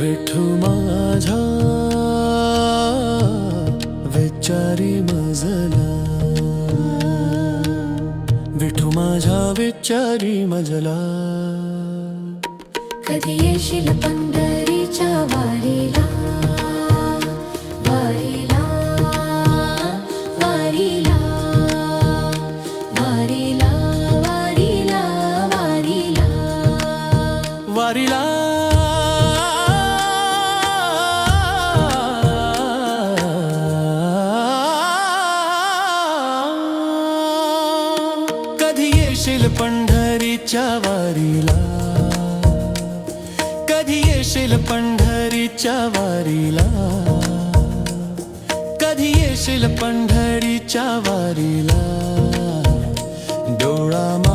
विठू माझा विचारी मजला. विठू माझा विचारी मजला. कधी येशील पंढरीच्या वारीला? वारीला वारीला. वारीला वारीला वारीला. वारीला. येशील पंढरीच्या वारीला. कधी येशील पंढरीच्या वारीला. डोळा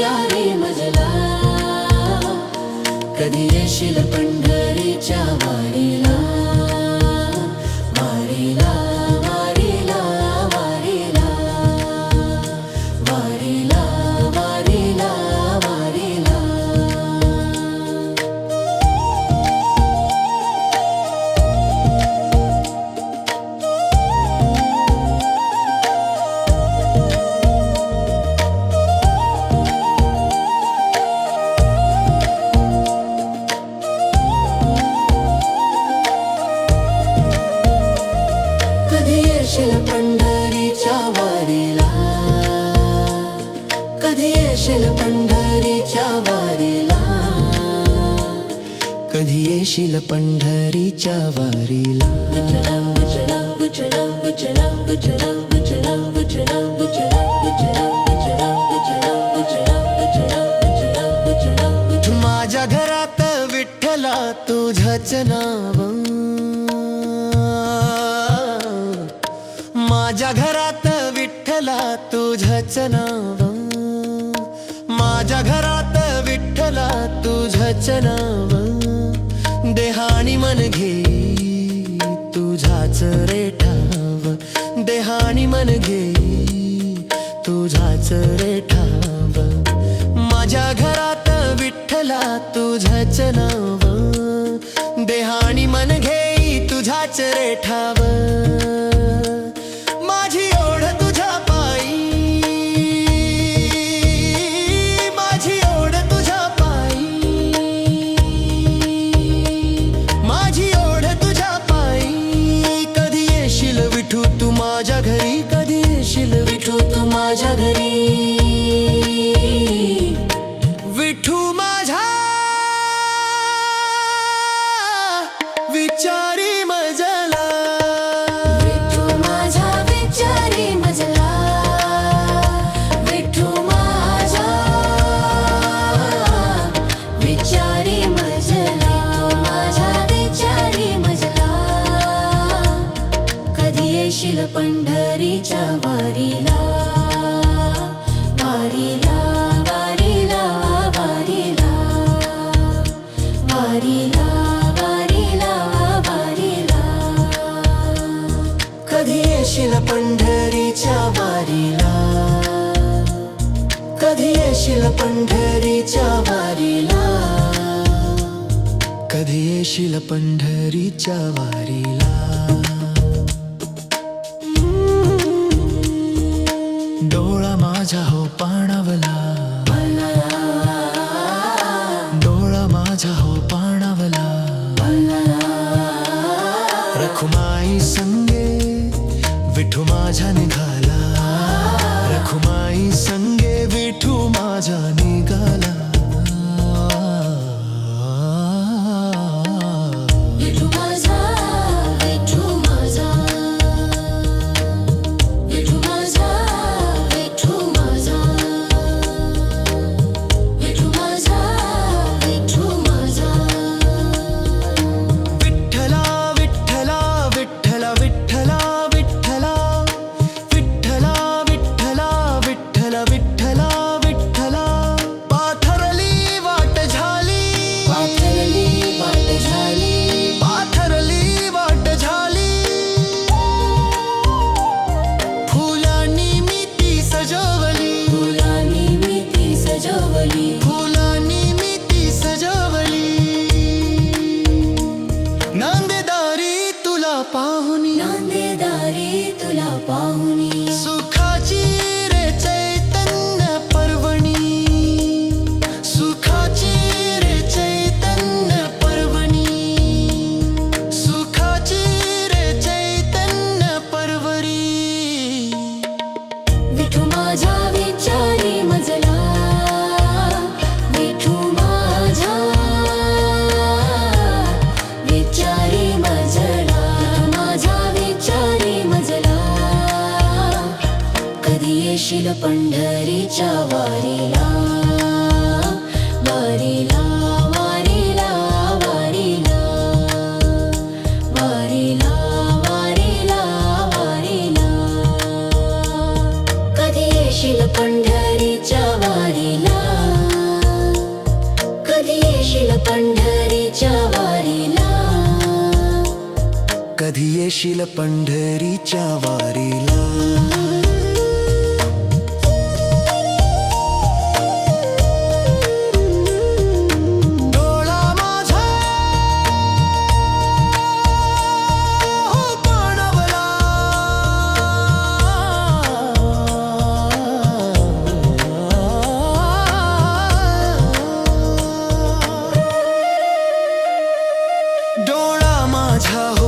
चारी मजला कधी येशील पंढरीच्या वाडी येशील पंढरीच्या वारीला कधी येशील पंढरीच्या वारीला कधी येशील पंढरीच्या वारीला विठ्ठला विठ्ठला विठ्ठला विठ्ठला माझ्या घरात विठ्ठला तुझच नाव माझ्या घरात विठ्ठला तुझच नाव देहाणी मन घे तुझाच रेठाव. देहाणी मन घे तुझाच रेठाव. माझ्या घरात विठ्ठला तुझच नाव देहाणी मन घे तुझाच रेठाव. माझ्या घरी कधी येशील विठू तू माझ्या घरी येशील पंढरीच्या वारीला वारीला वारीला वारीला. वारीला वारीला वारीला. कधी येशील पंढरीच्या वारीला? कधी येशील पंढरीच्या वारीला? कधी येशील पंढरीच्या वारीला? रखुमाई संगे विठू माझा निघाला. रखुमाई संगे विठू माझा निघाला. तुला पाहुनी नांदेदारी तुला पाहुनी पंढरीच्या वारीला वारीला वारीला वारीला वारीला वारीला वारीला. कधी येशील पंढरीच्या वारीला? कधी येशील पंढरीच्या वारीला? कधी येशील पंढरीच्या वारीला? ডোরা মাঝা